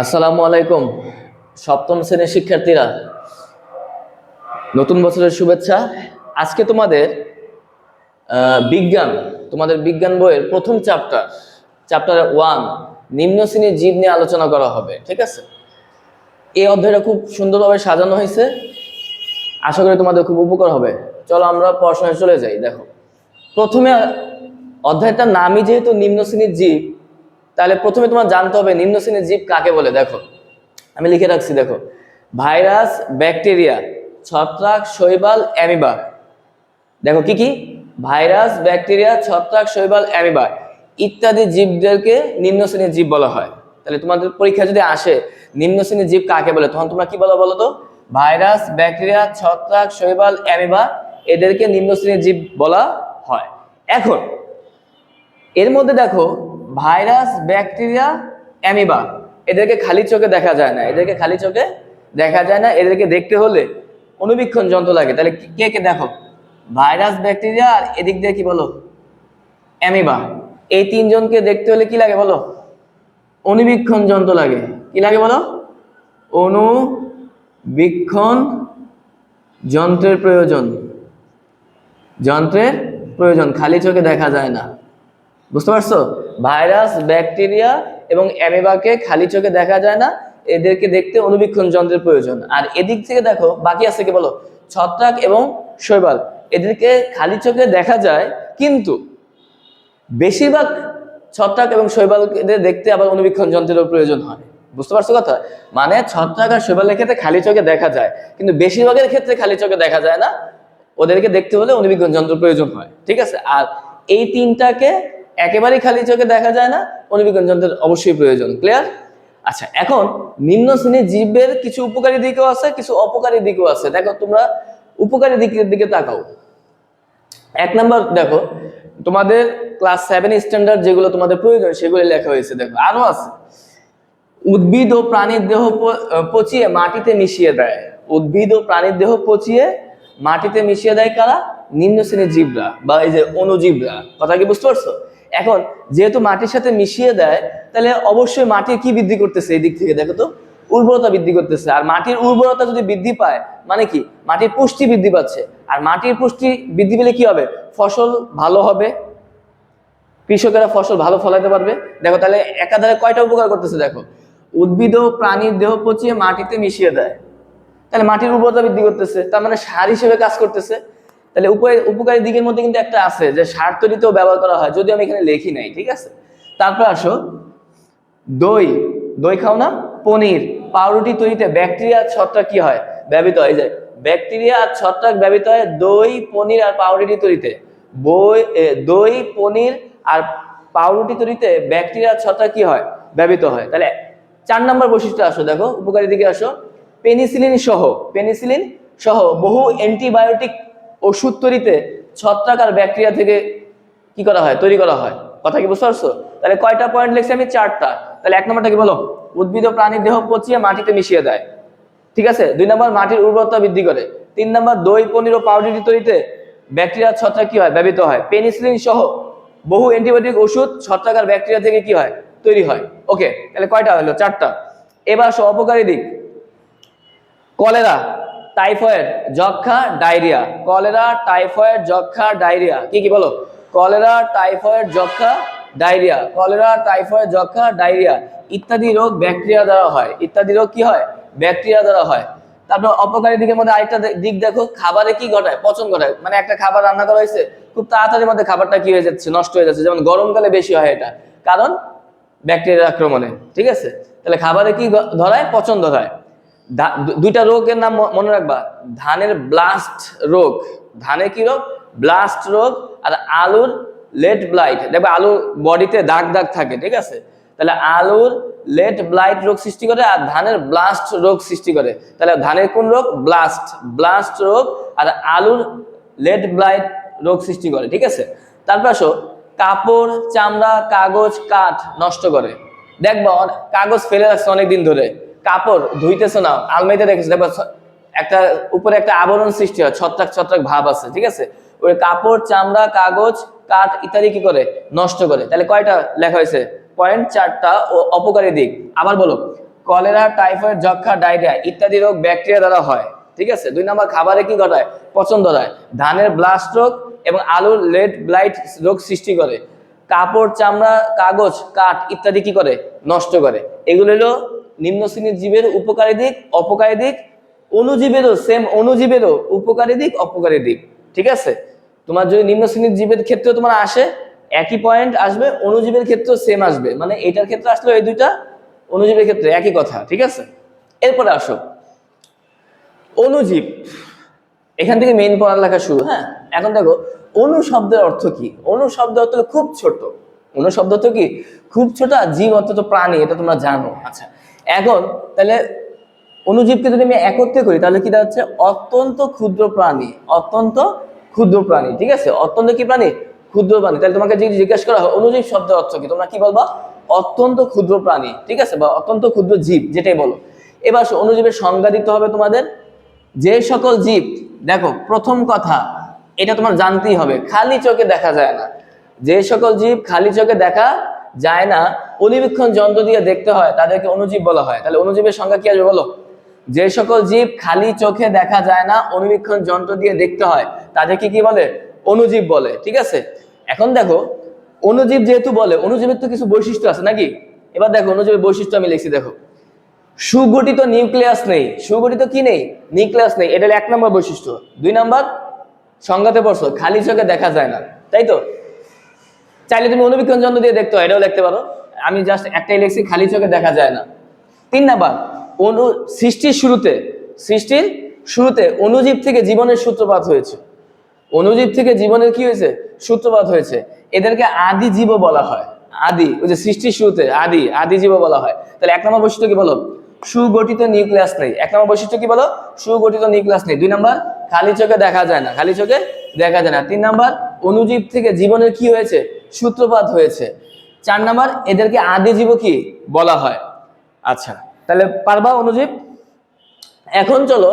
আসসালামু আলাইকুম, সপ্তম শ্রেণির শিক্ষার্থীরা। নতুন বছরের শুভেচ্ছা। আজকে তোমাদের বিজ্ঞান তোমাদের বিজ্ঞান বইয়ের প্রথম চ্যাপ্টার চ্যাপ্টার ওয়ান নিম্ন শ্রেণির জীব নিয়ে আলোচনা করা হবে, ঠিক আছে? এই অধ্যায়টা খুব সুন্দরভাবে সাজানো হয়েছে। আশা করি তোমাদের খুব উপকার হবে। চলো আমরা পড়াশোনায় চলে যাই, দেখো। প্রথমে অধ্যায়টার নামই যেহেতু নিম্ন শ্রেণির জীব তাহলে প্রথমে তোমার জানতে হবে নিম্ন শ্রেণির জীব কাকে বলে? দেখো, আমি লিখে রাখছি, দেখো। ভাইরাস, ব্যাকটেরিয়া, ছত্রাক, শৈবাল, অ্যামিবা। দেখো কি কি? ভাইরাস, ব্যাকটেরিয়া, ছত্রাক, শৈবাল, অ্যামিবা ইত্যাদি জীবদেরকে নিম্ন শ্রেণির জীব বলা হয়। তাহলে তোমাদের পরীক্ষা যদি আসে নিম্ন শ্রেণির জীব কাকে বলে, তখন তোমরা কি বলো বলো তো? ভাইরাস, ব্যাকটেরিয়া, ছত্রাক, শৈবাল, অ্যামিবা এদেরকে নিম্ন শ্রেণির জীব বলা হয়। এখন, এর মধ্যে দেখো ভাইরাস, ব্যাকটেরিয়া, অ্যামিবা। এদেরকে খালি চোখে দেখা যায় না। এদেরকে খালি চোখে দেখা যায় না। এদেরকে দেখতে হলে অনুবীক্ষণ যন্ত্র লাগে। তাহলে কে কে দেখো? ভাইরাস, ব্যাকটেরিয়া আর এদিক দিয়ে কি বলো? অ্যামিবা। এই তিনজনকে দেখতে হলে কি লাগে বলো? অনুবীক্ষণ যন্ত্র লাগে। কি লাগে বলো? অনুবীক্ষণ যন্ত্রের প্রয়োজন। যন্ত্রের প্রয়োজন। খালি চোখে দেখা যায় না। বুঝতে পারছ? ভাইরাস, ব্যাকটেরিয়া এবং অ্যামিবাকে খালি চোখে দেখা যায় না, এদেরকে দেখতে অনুবীক্ষণ যন্ত্রের প্রয়োজন। আর এদিক থেকে দেখো, বাকি আছে কি বলো? ছত্রাক এবং শৈবাল। এদেরকে খালি চোখে দেখা যায়, কিন্তু বেশিরভাগ ছত্রাক এবং শৈবাল এদের দেখতে আবার অনুবীক্ষণ যন্ত্রেরও প্রয়োজন হয়। বুঝতে পারছ কথা? মানে ছত্রাক আর শৈবালের ক্ষেত্রে খালি চোখে দেখা যায়, কিন্তু বেশিরভাগের ক্ষেত্রে খালি চোখে দেখা যায় না। ওদেরকে দেখতে হলে অনুবীক্ষণ যন্ত্র প্রয়োজন হয়, ঠিক আছে? আর এই তিনটাকে একেবারেই খালি চোখে দেখা যায় না অনুবীক্ষণ যন্ত্রের অবশ্যই প্রয়োজন ক্লিয়ার আচ্ছা এখন নিম্ন শ্রেণির জীবের কিছু উপকারী দিকও আছে, কিছু অপকারী দিকও আছে। দেখো, তোমরা উপকারী দিকের দিকে তাকাও। এক নম্বর, দেখো, তোমাদের ক্লাস সেভেন স্ট্যান্ডার্ড যেগুলো তোমাদের প্রয়োজন, সেগুলো লেখা হয়েছে, দেখো, আরও আছে। উদ্ভিদ ও প্রাণীর দেহ পচিয়ে মাটিতে মিশিয়ে দেয়। উদ্ভিদ ও প্রাণীর দেহ পচিয়ে মাটিতে মিশিয়ে দেয় কারা? নিম্ন শ্রেণির জীবরা বা এই যে অনুজীবরা। কথা কি বুঝতে পারছ? এখন যেহেতু মাটির সাথে মিশিয়ে দেয়, তাহলে অবশ্যই মাটির কি বৃদ্ধি করতেছে এই দিক থেকে? দেখো তো, উর্বরতা বৃদ্ধি করতেছে। আর মাটির উর্বরতা যদি বৃদ্ধি পায় মানে কি? মাটির পুষ্টি বৃদ্ধি পাচ্ছে। আর মাটির পুষ্টি বৃদ্ধি পেলে কি হবে? ফসল ভালো হবে। কৃষকেরা ফসল ভালো ফলাইতে পারবে। দেখো তাহলে একাধারে কয়টা উপকার করতেছে দেখো? উদ্ভিদ ও প্রাণীর দেহ পচিয়ে মাটিতে মিশিয়ে দেয়। তাহলে মাটির উর্বরতা বৃদ্ধি করতেছে। তার মানে সার হিসেবে কাজ করতেছে। তাহলে উপকারী উপকারী দিকের মধ্যে কিন্তু একটা আছে যে সার তৈরিতেও ব্যবহার করা হয়, যদিও আমি এখানে লেখি নাই, ঠিক আছে? তারপর আসো, দই দই খাও না, পনির, পাউরুটি তৈরিতে ব্যাকটেরিয়া ছত্রাক কি হয়? ব্যবহৃত হয় যে ব্যাকটেরিয়া আর ছত্রাক ব্যবহৃত হয় দই, পনির আর পাউরুটি তৈরিতে। বই দই, পনির আর পাউরুটি তৈরিতে ব্যাকটেরিয়া ছত্রাক কি হয়? ব্যবহৃত হয়। তাহলে চার নম্বর বৈশিষ্ট্য আসো, দেখো, উপকারী দিকে আসো। পেনিসিলিন সহ পেনিসিলিন সহ বহু অ্যান্টিবায়োটিক ওষুধ তৈরিতে ছত্রাক আর ব্যাকটেরিয়া থেকে কি করা হয়? তৈরি করা হয়। কথা কি বুঝতে পারছ? তাহলে কয়টা পয়েন্ট লিখছি আমি? চারটা। তাহলে এক নম্বরটা কি বলো? উদ্ভিদ ও প্রাণীর দেহ পচিয়ে মাটিতে মিশিয়ে দেয়। ঠিক আছে? দুই নম্বর, মাটির উর্বরতা বৃদ্ধি করে। তিন নম্বর, দই, পনির ও পাউডারি তৈরিতে ব্যাকটেরিয়া ছত্রাক কি হয়? ব্যবহৃত হয়। পেনিসিলিন সহ বহু অ্যান্টিবায়োটিক ওষুধ ছত্রাক আর ব্যাকটেরিয়া থেকে কি হয়? তৈরি হয়। ওকে, তাহলে কয়টা হলো? চারটা। এবার আসো, অপকারী দিক। কলেরা। টাইফয়েড যক্ষা ডায়রিয়া। কলেরা, টাইফয়েড যক্ষা ডায়রিয়া। কি কি বলো? কলেরা, টাইফয়েড যক্ষা ডায়রিয়া। কলেরা, টাইফয়েড যক্ষা ডায়রিয়া। ইত্যাদি রোগ ব্যাকটেরিয়া দ্বারা হয়। ইত্যাদি রোগ কি হয়? ব্যাকটেরিয়া দ্বারা হয়। তারপর অপকারী দিকের মধ্যে আরেকটা দিক দেখো, খাবারে কি ঘটায়? পচন ঘটায়। মানে একটা খাবার রান্না করা হয়েছে, খুব তাড়াতাড়ির মধ্যে খাবারটা কি হয়ে যাচ্ছে? নষ্ট হয়ে যাচ্ছে। যেমন গরমকালে বেশি হয় এটা। কারণ ব্যাকটেরিয়ার আক্রমণে। ঠিক আছে? তাহলে খাবারে কি ধরায়? পচন ধরায়। দুইটা রোগের নাম মনে রাখবা। ধানের ব্লাস্ট রোগ। ধানে কি রোগ? ব্লাস্ট রোগ আর আলুর লেট ব্লাইট দেখবে আলুর বডিতে দাগ দাগ থাকে, ঠিক আছে? তাহলে আলুর লেট ব্লাইট রোগ সৃষ্টি করে আর ধানের ব্লাস্ট রোগ সৃষ্টি করে। তাহলে ধানের কোন রোগ? ব্লাস্ট ব্লাস্ট রোগ আর আলুর লেট ব্লাইট রোগ সৃষ্টি করে, ঠিক আছে? তারপর আসো, কাপড়, চামড়া, কাগজ, কাঠ নষ্ট করে। দেখবা কাগজ ফেলে রাখছে অনেকদিন ধরে। কাপড় ধুইতেছো না, আলমারিতে রেখেছো দেখবা ছ- একটা উপরে একটা আবরণ সৃষ্টি হয়, ছত্রাক ছত্রাক ভাব আছে, ঠিক আছে? ওই কাপড়, চামড়া, কাগজ, কাঠ ইত্যাদি কি করে? নষ্ট করে। তাহলে কয়টা লেখা হয়েছে? পয়েন্ট চারটা ও অপকারী দিক। আবার বলো, কলেরা, টাইফয়েড যক্ষা ডায়রিয়া ইত্যাদি রোগ ব্যাকটেরিয়া দ্বারা হয়, ঠিক আছে? দুই নম্বর খাবারে কি ঘটায়? পচন ধরায় ধানের ব্লাস্ট রোগ এবং আলুর লেড ব্লাইট রোগ সৃষ্টি করে। কাপড়, চামড়া, কাগজ, কাঠ ইত্যাদি কি করে? নষ্ট করে। এগুলো হলো নিম্ন শ্রেণির জীবের উপকারী দিক, অপকারী দিক, অনুজীবেরও সেম অনুজীবেরও উপকারী দিক, অপকারী দিক। ঠিক আছে? তোমার যদি নিম্ন শ্রেণির জীবের ক্ষেত্রে তোমার আসে, একই পয়েন্ট আসবে, অনুজীবের ক্ষেত্রেও সেম আসবে। মানে এটার ক্ষেত্রে আসলে এই দুইটা অনুজীবের ক্ষেত্রে একই কথা, ঠিক আছে? এরপরে আসো। অনুজীব। এখান থেকে মেইন পড়ালেখা শুরু হ্যাঁ? এখন দেখো, অনু শব্দের অর্থ কি? অনু শব্দ অর্থ খুব ছোট। অনু শব্দ অর্থ কি? খুব ছোট জীব অর্থ তো প্রাণী, এটা তোমরা জানো। আচ্ছা এখন তাহলে অনুজীবকে যদি আমি একত্রে করি, তাহলে কি দাঁড়াচ্ছে অত্যন্ত ক্ষুদ্র প্রাণী, অত্যন্ত ক্ষুদ্র প্রাণী, ঠিক আছে? অত্যন্ত কি প্রাণী? ক্ষুদ্র প্রাণী। তাহলে তোমাকে যদি জিজ্ঞেস করা হয়, অনুজীব শব্দের অর্থ কি? তোমরা কি বলবা? অত্যন্ত ক্ষুদ্র প্রাণী, ঠিক আছে? বা অত্যন্ত ক্ষুদ্র জীব, যেটাই বলো। এবার অনুজীবের সংজ্ঞা দিতে হবে তোমাদের। যে সকল জীব, দেখো, প্রথম কথা, এটা তোমার জানতেই হবে, খালি চোখে দেখা যায় না। যে সকল জীব খালি চোখে দেখা যায় না পরিবীক্ষণ যন্ত্র দিয়ে দেখতে হয়, তাদেরকে অনুজীব বলা হয়। তাহলে অনুজীবের সংখ্যা কি আসবে বলো? যে সকল জীব খালি চোখে দেখা যায় না অনুবীক্ষণ যন্ত্র দিয়ে দেখতে হয়, তাদেরকে কি বলে? অনুজীব বলে, ঠিক আছে? এখন দেখো অনুজীব যেহেতু বলে অনুজীবের তো কিছু বৈশিষ্ট্য আছে নাকি? এবার দেখো অনুজীবের বৈশিষ্ট্য আমি লিখছি, দেখো। সুগঠিত নিউক্লিয়াস নেই। সুগঠিত কি নেই? নিউক্লিয়াস নেই। এটা এক নম্বর বৈশিষ্ট্য। দুই নম্বর, সংজ্ঞাতে পড়ছো, খালি চোখে দেখা যায় না। তাই তো? চাইলে তুমি অনুবীক্ষণ যন্ত্র দিয়ে দেখতে এটাও দেখতে পারো। আমি জাস্ট একটাই লিখছি খালি চোখে দেখা যায় না। তিন নাম্বার, অনু, সৃষ্টির শুরুতে সৃষ্টির শুরুতে অনুজীব থেকে জীবনের সূত্রপাত হয়েছে। অনুজীব থেকে জীবনের কি হয়েছে? সূত্রপাত হয়েছে। এদেরকে আদি জীব বলা হয়। আদি, ওই যে সৃষ্টির শুরুতে, আদি আদি জীব বলা হয়। তাহলে এক নম্বর বৈশিষ্ট্য কি বলো? সুগঠিত নিউক্লিয়াস নেই। এক নম্বর বৈশিষ্ট্য কি বলো? সুগঠিত নিউক্লিয়াস নেই। দুই নম্বর, খালি চোখে দেখা যায় না। খালি চোখে দেখা যায় না। তিন নম্বর অনুজীব থেকে জীবনের কি হয়েছে? সূত্রপাত হয়েছে। চার নম্বর, এদেরকে আদি জীব কি বলা হয়? আচ্ছা তাহলে পারবা অনুজীব এখন চলো,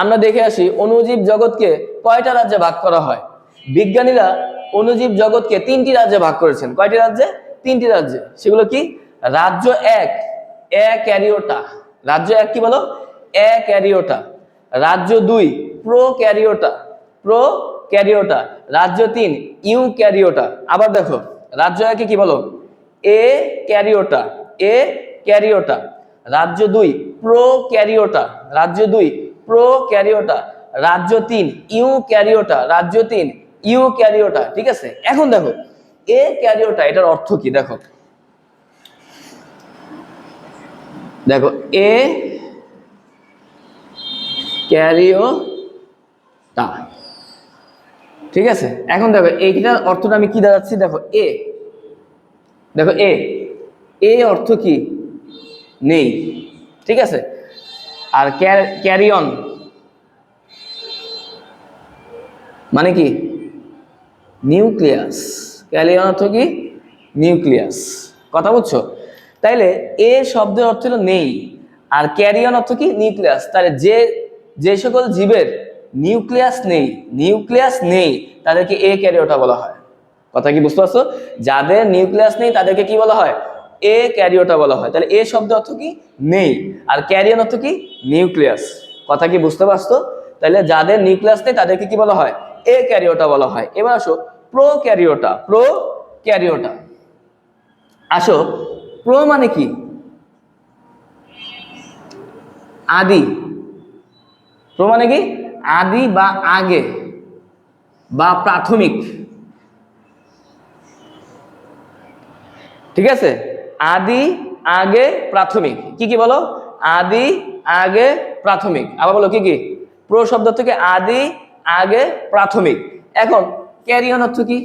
আমরা দেখে আসি অনুজীব জগৎকে কয়টা রাজ্যে ভাগ করা হয়? বিজ্ঞানীরা অনুজীব জগৎকে তিনটি রাজ্যে ভাগ করেছেন। কয়টি রাজ্যে? তিনটি রাজ্যে। সেগুলো কি? রাজ্য এক, এ ক্যারিওটা। রাজ্য এক কি বলো? এ ক্যারিওটা রাজ্য দুই প্রো ক্যারিওটা প্রো ক্যারিওটা রাজ্য তিন ইউ ক্যারিওটা আবার দেখো, রাজ্য একে কি বলো? এ ক্যারিওটা এ ক্যারিওটা রাজ্য দুই প্রো ক্যারিওটা রাজ্য দুই প্রো ক্যারিওটা রাজ্য তিন ইউ ক্যারিওটা রাজ্য তিন ইউ ক্যারিওটা ঠিক আছে? এখন দেখো এ ক্যারিওটা এটার অর্থ কি? দেখো দেখো এ ক্যারিওটা ঠিক আছে? এখন দেখো, এইটার অর্থটা আমি কি দাঁড়াচ্ছি দেখো এ দেখো এ এ অর্থ কি? নেই। ঠিক আছে? আর ক্যারি অন মানে কি? নিউক্লিয়াস ক্যারিয়ন অর্থ কি? নিউক্লিয়াস কথা বুঝছ? তাইলে এ শব্দের অর্থ হলো নেই। আর ক্যারিয়ন অর্থ কি? নিউক্লিয়াস তাহলে যে যে সকল জীবের নিউক্লিয়াস নেই নিউক্লিয়াস নেই, তাদেরকে এ ক্যারিওটা বলা হয়। কথা কি বুঝতে পারছ? যাদের নিউক্লিয়াস নেই, তাদেরকে কি বলা হয়? এ ক্যারিওটা বলা হয়। তাহলে এ শব্দ অর্থ কি? নেই। আর ক্যারিয়ন অর্থ কি? নিউক্লিয়াস কথা কি বুঝতে পারছ? তাহলে যাদের নিউক্লিয়াস নেই, তাদেরকে কি বলা হয়? এ ক্যারিওটা বলা হয়। এবার আসো প্রো ক্যারিওটা প্রো ক্যারিওটা আসো প্রো মানে কি? আদি। প্রো মানে কি? আদি বা আগে বা প্রাথমিক। ঠিক আছে? আদি, আগে, প্রাথমিক। কি কি বলো? আদি, আগে, প্রাথমিক। আবার বলো কি কি? প্রো শব্দ থেকে আদি, আগে, প্রাথমিক। এখন ক্যারিয়ন অর্থ কি?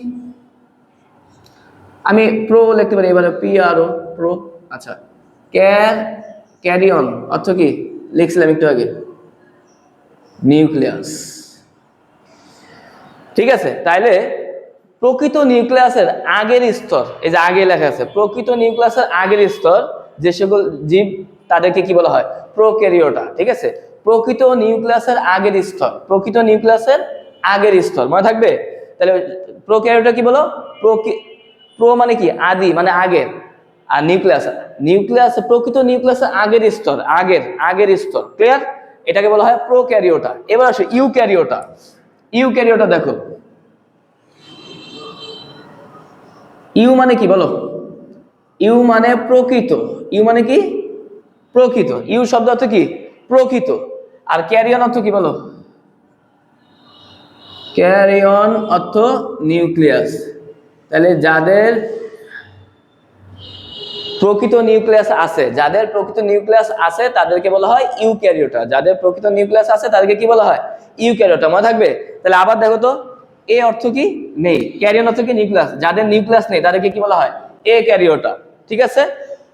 আমি প্রো লিখতে পারি, এবারে পি আর ও প্রো আচ্ছা। ক্যার ক্যারিয়ন অর্থ কি? লিখছিলাম একটু আগে। নিউক্লিয়াস ঠিক আছে, তাইলে প্রকৃত নিউক্লিয়াসের আগের স্তর, এই যে আগে লেখা আছে, প্রকৃত নিউক্লিয়াসের আগের স্তর, যে সকল জীব, তাদেরকে কি বলা হয়? প্রোক্যারিওটা ঠিক আছে? প্রকৃত নিউক্লিয়াসের আগের স্তর, প্রকৃত নিউক্লিয়াসের আগের স্তর, মনে থাকবে? তাহলে প্রোক্যারিওটা কি বলো? প্রো মানে কি? আদি মানে আগের। আর নিউক্লিয়াস নিউক্লিয়াস প্রকৃত নিউক্লিয়াস আগের স্তর, আগের আগের স্তর ক্লিয়ার এটাকে বলা হয় প্রোক্যারিওটা এবার আসো ইউক্যারিওটা ইউক্যারিওটা দেখো। ইউ মানে কি বলো? ইউ মানে প্রকৃত। ইউ মানে কি? প্রকৃত। ইউ শব্দ অর্থ কি? প্রকৃত। আর ক্যারিয়ন অর্থ কি বলো? ক্যারিয়ন অর্থ নিউক্লিয়াস তাহলে যাদের প্রকৃত নিউক্লিয়াস আছে। যাদের প্রকৃত নিউক্লিয়াস আছে, তাদেরকে বলা হয় ইউক্যারিওটা। যাদের প্রকৃত নিউক্লিয়াস আছে, তাদেরকে কি বলা হয়? ইউক্যারিওটা। মনে থাকবে? তাহলে আবার দেখো তো, এ অর্থ কি? নেই। ক্যারিয়ন অর্থ কি? নিউক্লিয়াস। যাদের নিউক্লিয়াস নেই, তাদেরকে কি বলা হয়? এ ক্যারিওটা। ঠিক আছে?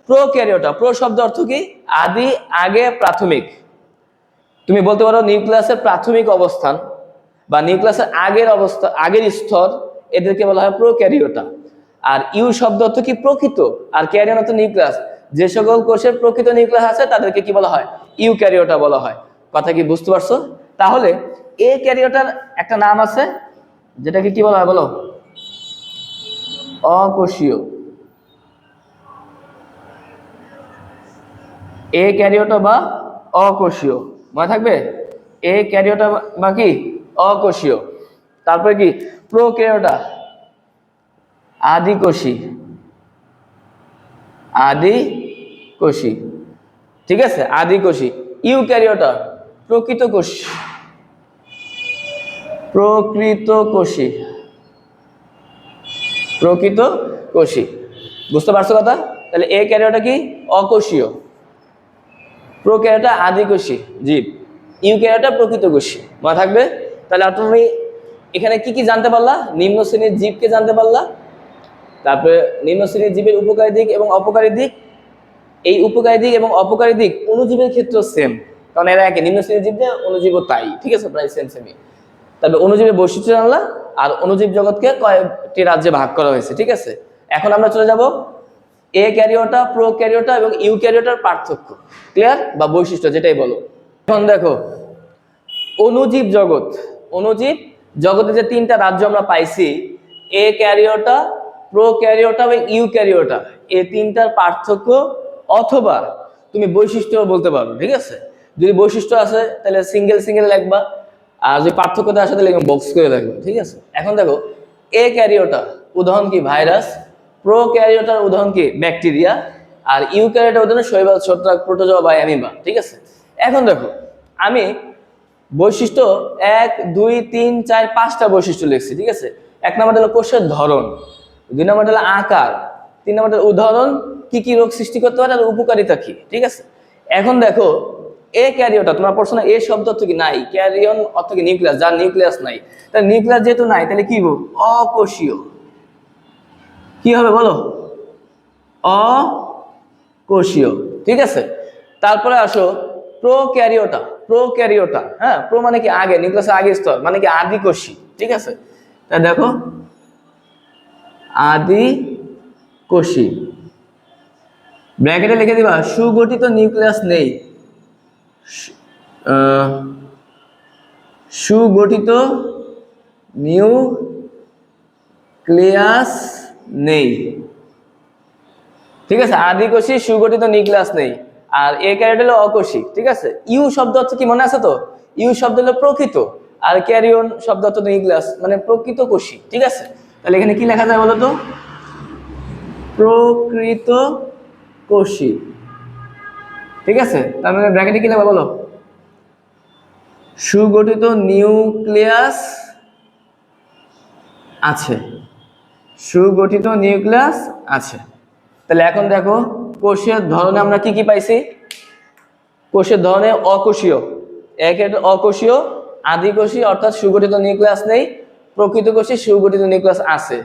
প্রো ক্যারিওটা। প্রো শব্দ অর্থ কি? আদি, আগে, প্রাথমিক। তুমি বলতে পারো নিউক্লিয়াসের প্রাথমিক অবস্থান বা নিউক্লিয়াসের আগের অবস্থা, আগের স্তর, এদেরকে বলা হয় প্রোক্যারিওটা আর ইউ শব্দ অর্থ কি প্রকৃত? আর ক্যারিয়ন অর্থ নিউক্লিয়াস। যে সকল কোষের প্রকৃত নিউক্লিয়াস আছে, তাদেরকে কি বলা হয়? ইউ ক্যারিওটা বলা হয়। কথা কি বুঝতে পারছ? তাহলে এ ক্যারিওটার একটা নাম আছে, যেটাকে কি বলা হয় বলো? অকোষীয়। এ ক্যারিওটা বা অকোষীয়। মনে থাকবে? এ ক্যারিওটা বা কি? অকোষীয়। তারপরে কি? প্রো ক্যারিওটা আদিকোষী আদি কোষী। ঠিক আছে? আদিকোষী ইউ ক্যারিওটা প্রকৃত কোষ। প্রকৃত কোষী। প্রকৃত কোষী। বুঝতে পারছ কথা? তাহলে এ ক্যারিওটা কি? অকোষীয়। প্রক্রিয়াটা আদিকোষী জীব ইউ ইউক্যারিওটা প্রকৃত কোষী। মনে থাকবে? তাহলে তুমি এখানে কি কি জানতে পারলা? নিম্ন শ্রেণির জীবকে জানতে পারলা? তারপরে নিম্ন শ্রেণির জীবের উপকারী দিক এবং অপকারী দিক। এই উপকারী দিক এবং অপকারী দিক অনুজীবের ক্ষেত্রে সেম কারণ এরা একে নিম্ন শ্রেণির জীব অনুজীবও তাই। ঠিক আছে? প্রায় সেম সেমই তারপরে অনুজীবের বৈশিষ্ট্য জানলা আর অনুজীব জগৎকে কয়েকটি রাজ্যে ভাগ করা হয়েছে, ঠিক আছে? এখন আমরা চলে যাব এ ক্যারিওটা প্রো ক্যারিওটা এবং ইউ ক্যারিওটার পার্থক্য। ক্লিয়ার বা বৈশিষ্ট্য, যেটাই বলো। এখন দেখো অনুজীব জগৎ। অনুজীব জগতে যে তিনটা রাজ্য আমরা পাইছি এ ক্যারিওটা প্রো ক্যারিওটা এবং ইউ ক্যারিওটা এই তিনটার পার্থক্য অথবা তুমি বৈশিষ্ট্য বলতে পারো, ঠিক আছে? যদি বৈশিষ্ট্য আছে, তাহলে সিঙ্গেল সিঙ্গেল লিখবা, আর যদি পার্থক্যতা আসে তাহলে বক্স করে রাখবে ঠিক আছে? এখন দেখো এ ক্যারিওটা উদাহরণ কি? ভাইরাস প্রো ক্যারিওটার উদাহরণ কি? ব্যাকটেরিয়া আর ইউ ক্যারিওটার উদাহরণ শৈবাল, ছত্রাক প্রোটোজোয়া বা অ্যামিবা, ঠিক আছে? এখন দেখো, আমি বৈশিষ্ট্য এক, দুই, তিন, চার, পাঁচটা বৈশিষ্ট্য লিখছি, ঠিক আছে? এক নম্বর হলো কোষের ধরন। দুই নম্বর হলো আকার, তিন নম্বর হলো উদাহরণ, কি কি রোগ সৃষ্টি করতে পারে আর উপকারিতা কি, ঠিক আছে? এখন দেখো, এ ক্যারিওটা তোমার প্রশ্ন এ শব্দ অর্থ কি নাই, ক্যারিয়ন অর্থ কি নিউক্লিয়াস, যার নিউক্লিয়াস নাই। তাহলে নিউক্লিয়াস যেহেতু নাই, তাহলে কি অকোষীয়। কি হবে বলো? অকোষীয়, ঠিক আছে? তারপরে আসো প্রো ক্যারিওটা প্রো ক্যারিওটা হ্যাঁ প্রো মানে কি আগে, নিউক্লিয়াসের আগে স্তর মানে কি আদি কোষী ঠিক আছে? তা দেখো আদি কোষী। ব্র্যাকেটে লিখে দিবা, সুগঠিত নিউক্লিয়াস নেই। সুগঠিত নিউক্লিয়াস নেই। ঠিক আছে আদিকোষী সুগঠিত নিউক্লিয়াস নেই। আর এ ক্যারেট হলো অকোষী, ঠিক আছে? ইউ শব্দ অর্থ কি মনে আছে তো? ইউ শব্দ হলো প্রকৃত। আর ক্যারিয়ন শব্দ অর্থ নিউক্লিয়াস মানে প্রকৃত কোষী, ঠিক আছে? তাহলে এখানে কি লেখা যায় বলো তো? প্রকৃত কোষী ঠিক আছে? তার মানে ব্র্যাকেটে কি লেখা বলো? সুগঠিত নিউক্লিয়াস আছে। সুগঠিত নিউক্লিয়াস আছে। তাহলে এখন দেখো, কোষীয় ধরনে আমরা কি কি পাইছি? কোষের ধরনে অকোষীয়। এক অকোষীয়, আদিকোষী, অর্থাৎ সুগঠিত নিউক্লিয়াস নেই। প্রকৃত কোষী সুগঠিত নিউক্লিয়াস আছে।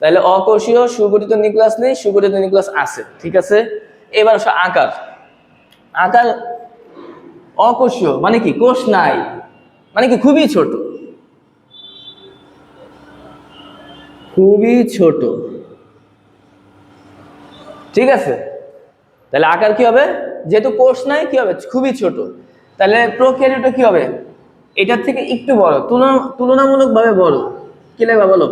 তাহলে অকোষীয় সুগঠিত নিউক্লিয়াস নেই, সুগঠিত নিউক্লিয়াস আছে, ঠিক আছে? এবার আসো আকার। আকার অকোষীয় মানে কি? কোষ নাই মানে কি? খুবই ছোট। খুবই ছোট। ঠিক আছে? তাহলে আকার কি হবে? যেহেতু কোষ নাই, কি হবে? খুবই ছোট। তাহলে প্রক্রিয়াটা কি হবে? এটার থেকে একটু বড়, তুলনা তুলনামূলক ভাবে বড়। কি লাগবে বলো?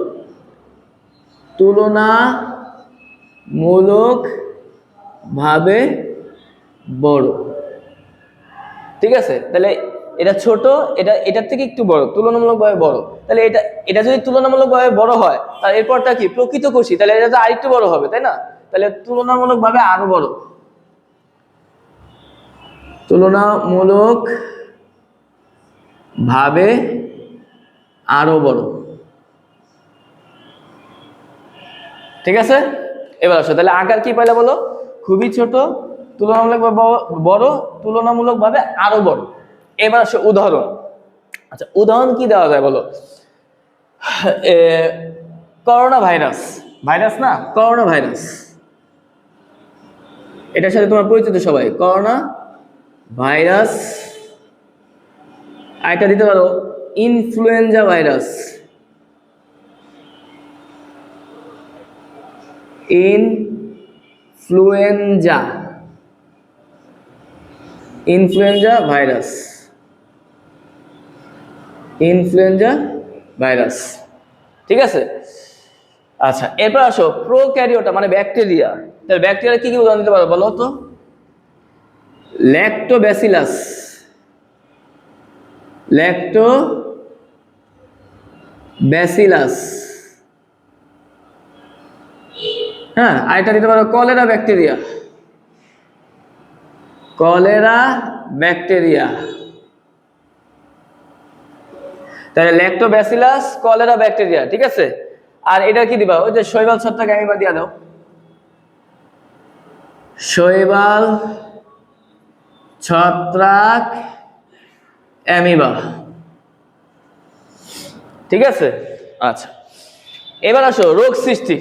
তুলনামূলক ভাবে বড়। ঠিক আছে? তাহলে এটা ছোট, এটা, এটার থেকে একটু বড়, তুলনামূলকভাবে বড়। তাহলে এটা এটা যদি তুলনামূলকভাবে বড় হয়, তাহলে এরপরটা কি? প্রকৃত কোষী, তাহলে এটা তো আরেকটু বড় হবে, তাই না? তাহলে তুলনামূলকভাবে আরও বড়। তুলনামূলক ভাবে আরও বড়। ঠিক আছে? এবার আসো তাহলে আকার কি পাইলে বলো? খুবই ছোট তুলনামূলক বড় তুলনামূলক ভাবে আরও বড়। এবার আসো উদাহরণ। আচ্ছা উদাহরণ কি দেওয়া যায় বলো? এ, করোনা ভাইরাস। ভাইরাস না? Corona virus. এটার সাথে তোমার পরিচিত সবাই। করোনা ভাইরাস আরেকটা দিতে পারো influenza virus influenza influenza virus influenza virus ঠিক আছে? আচ্ছা এরপর আসো প্রোক্যারিওটা মানে ব্যাকটেরিয়া তাহলে ব্যাকটেরিয়া কি কি উদাহরণ দিতে পারো বলো তো? ল্যাক্টোব্যাসিলাস ল্যাক্টো ব্যাসিলাস হ্যাঁ আরেকটা দিতে পারো, কলেরা ব্যাকটেরিয়া। Cholera bacteria. তাহলে ল্যাক্টোব্যাসিলাস, কলেরা ব্যাকটেরিয়া, ঠিক আছে? আর এটা কি দিবা? ওই যে শৈবাল ছত্রাক অ্যামিবা দিয়া দাও। শৈবাল ছত্রাক অ্যামিবা। ঠিক আছে? আচ্ছা। এবার আসো, রোগ সৃষ্টি।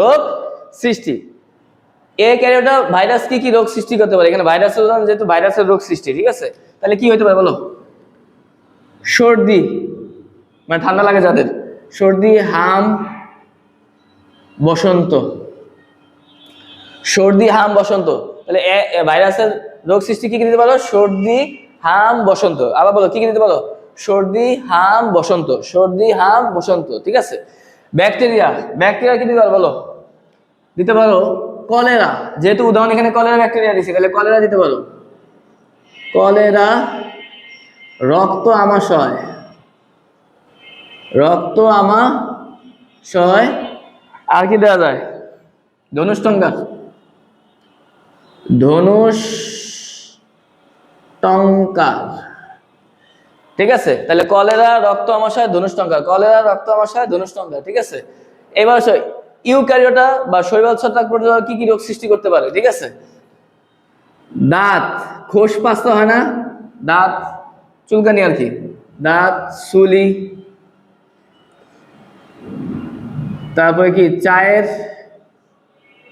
রোগ সৃষ্টি। এ ক্যারিওটা ভাইরাস কি কি রোগ সৃষ্টি করতে পারে? এখানে উদাহরণ যেহেতু ভাইরাসের রোগ সৃষ্টি, ঠিক আছে? তাহলে কি হতে পারে বলো? সর্দি মানে ঠান্ডা লাগে যাদের। সর্দি, হাম, বসন্ত। সর্দি, হাম, বসন্ত। তাহলে ভাইরাসের রোগ সৃষ্টি কি কি দিতে পারো? সর্দি হাম বসন্ত। আবার বলো, কি কি দিতে পারো সর্দি, হাম, বসন্ত। সর্দি, হাম, বসন্ত, ঠিক আছে? ব্যাকটেরিয়া। ব্যাকটেরিয়া কি দিতে পারো বলো? দিতে পারো কলেরা। যেহেতু উদাহরণ এখানে কলেরা ব্যাকটেরিয়া দিছি, তাহলে কলেরা দিতে পারো। কলেরা, রক্ত আমাশয়। রক্ত আমাশয়। আর কি দেওয়া যায়? ধনুষ্টঙ্কার ধনুষ টঙ্কার ঠিক আছে? তাহলে কলেরা রক্ত আমাশয় ধনুষ্টঙ্কার কলেরা রক্ত আমাশয় ধনুষ্টঙ্কার ঠিক আছে? এবার ইউক্যারিওটা বা শৈবাল ছত্রাক প্রোটোজোয়া কি কি রোগ সৃষ্টি করতে পারে? ঠিক আছে? দাঁত। খোস হয় না? দাঁত, চুলকানি আর কি? দাঁত, সুলি। তারপরে কি? চায়ের,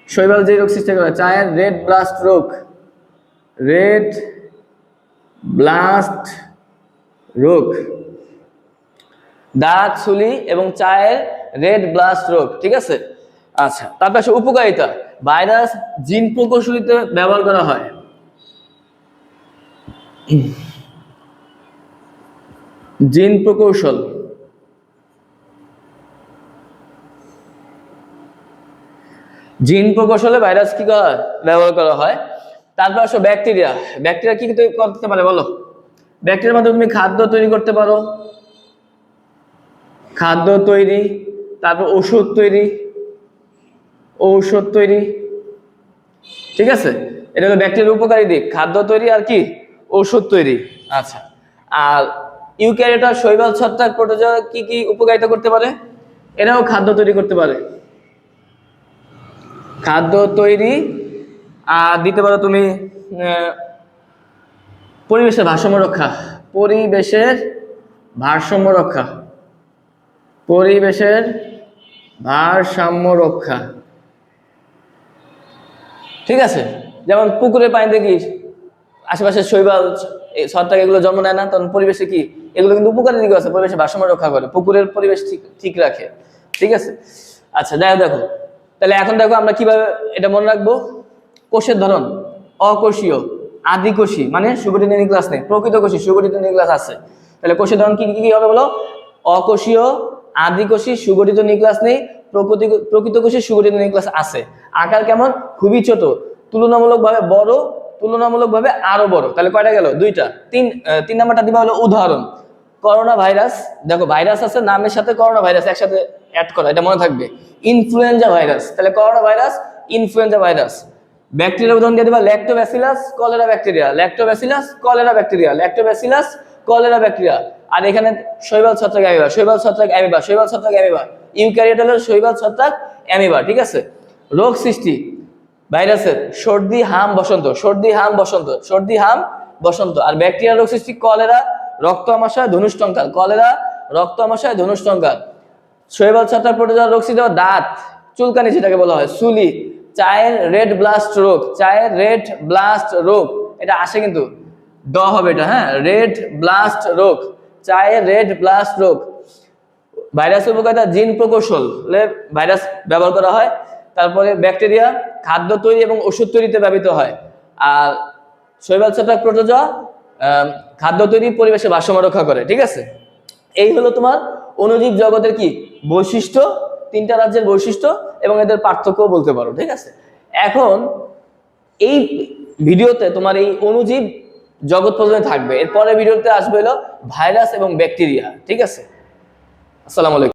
শৈবাল যে রোগ সৃষ্টি করে, চায়ের রেড ব্লাস্ট রোগ। রেড ব্লাস্ট রোগ। দাঁত, সুলি এবং চায়ের রেড ব্লাস্ট রোগ, ঠিক আছে? আচ্ছা তারপর আসে উপকারিতা। ভাইরাস জিন প্রকৌশলীতে ব্যবহার করা হয়। জিন প্রকৌশল। জিন প্রকৌশলে ভাইরাস কি ব্যবহার করা হয়? তারপর আসো ব্যাকটেরিয়া। ব্যাকটেরিয়া কি করতে পারে বলো? ব্যাকটেরিয়ার মাধ্যমে তুমি খাদ্য তৈরি করতে পারো। খাদ্য তৈরি, তারপর ওষুধ তৈরি। ঔষধ তৈরি। ঠিক আছে? এটা হলো ব্যাকটেরিয়ার উপকারী দিক। খাদ্য তৈরি আর কি? ওষুধ তৈরি। আচ্ছা। আর ইউক্যারিওটা শৈবাল, ছত্রাক প্রোটোজোয়া কি কি উপকারিতা করতে পারে? এরাও খাদ্য তৈরি করতে পারে। খাদ্য তৈরি আর দিতে পারো তুমি পরিবেশের ভারসাম্য রক্ষা। পরিবেশের ভারসাম্য রক্ষা। পরিবেশের ভারসাম্য রক্ষা। ঠিক আছে? যেমন পুকুরের পানি দেখি আশেপাশে শৈবাল ছত্রাক এগুলো জন্ম নেয় না, তখন পরিবেশে কি এগুলো কিন্তু উপকারী দিকে আছে, পরিবেশের ভারসাম্য রক্ষা করে। পুকুরের পরিবেশ ঠিক ঠিক রাখে। ঠিক আছে? আচ্ছা দেখো দেখো। তাহলে এখন দেখো আমরা কীভাবে এটা মনে রাখব। কোষের ধরন, অকোষীয়, আদিকোষী মানে সুগঠিত নিউক্লাস নেই, প্রকৃত কোষী, সুগঠিত নিউক্লাস আছে। তাহলে কোষের ধরন কি কি কি হবে বলো? অকোষীয়, আদিকোষী, সুগঠিত নিউক্লাস নেই, প্রকৃতি, প্রকৃত কোষী, সুগঠিত নিউক্লাস আছে। আকার কেমন? খুবই ছোট, তুলনামূলকভাবে বড়, তুলনামূলকভাবে আরও বড়। তাহলে কয়টা গেল? দুইটা। তিন তিন নাম্বারটা দিবা হলো উদাহরণ। করোনা ভাইরাস দেখো ভাইরাস আছে, নামের সাথে করোনা ভাইরাস একসাথে অ্যাড করা, এটা মনে থাকবে। Influenza virus. তাহলে corona virus influenza virus. Bacteria উদাহরণ দিয়ে দিবা lactobacillus cholera bacteria lactobacillus cholera bacteria lactobacillus cholera bacteria আর এখানে শৈবাল ছত্রাক অ্যামিবা, শৈবাল ছত্রাক অ্যামিবা, শৈবাল ছত্রাক অ্যামিবা। ইউক্যারিওট শৈবাল ছত্রাক অ্যামিবা, ঠিক আছে? রোগ সৃষ্টি, ভাইরাসের সর্দি, হাম, বসন্ত, সর্দি, হাম, বসন্ত, সর্দি, হাম, বসন্ত। আর ব্যাকটেরিয়া রোগ সৃষ্টি কলেরা রক্ত আমাশয় ধনুষ্টঙ্কার কলেরা রক্ত আমাশয় ধনুষ্টঙ্কার শৈবাল ছত্রাক প্রোটোজোয়া রোগ সৃষ্টি দাঁত, চুলকানি যেটাকে বলা হয়, সুলি চায়ের রেড ব্লাস্ট রোগ চায়ের রেড ব্লাস্ট রোগ এটা আসে কিন্তু ড হবে এটা হ্যাঁ? রেড ব্লাস্ট রোগ চায়ের রেড ব্লাস্ট রোগ। ভাইরাস উপকারিতা জিন প্রকৌশল ভাইরাস ব্যবহার করা হয় তারপরে ব্যাকটেরিয়া খাদ্য তৈরি এবং ওষুধ তৈরিতে ব্যবহৃত হয়। আর শৈবাল ছত্রাক প্রোটোজোয়া আম, খাদ্য তৈরি পরিবেশে ভারসাম্য রক্ষা করে ঠিক আছে? এই হলো তোমার অনুজীব জগতের কি বৈশিষ্ট্য? তিনটা রাজ্যের বৈশিষ্ট্য। এবং এদের পার্থক্যও বলতে পারো, ঠিক আছে? এখন এই ভিডিওতে তোমার এই অনুজীব জগৎ পর্যন্ত থাকবে। এরপরে ভিডিওতে আসবে হলো ভাইরাস এবং ব্যাকটেরিয়া, ঠিক আছে? আসসালামু আলাইকুম।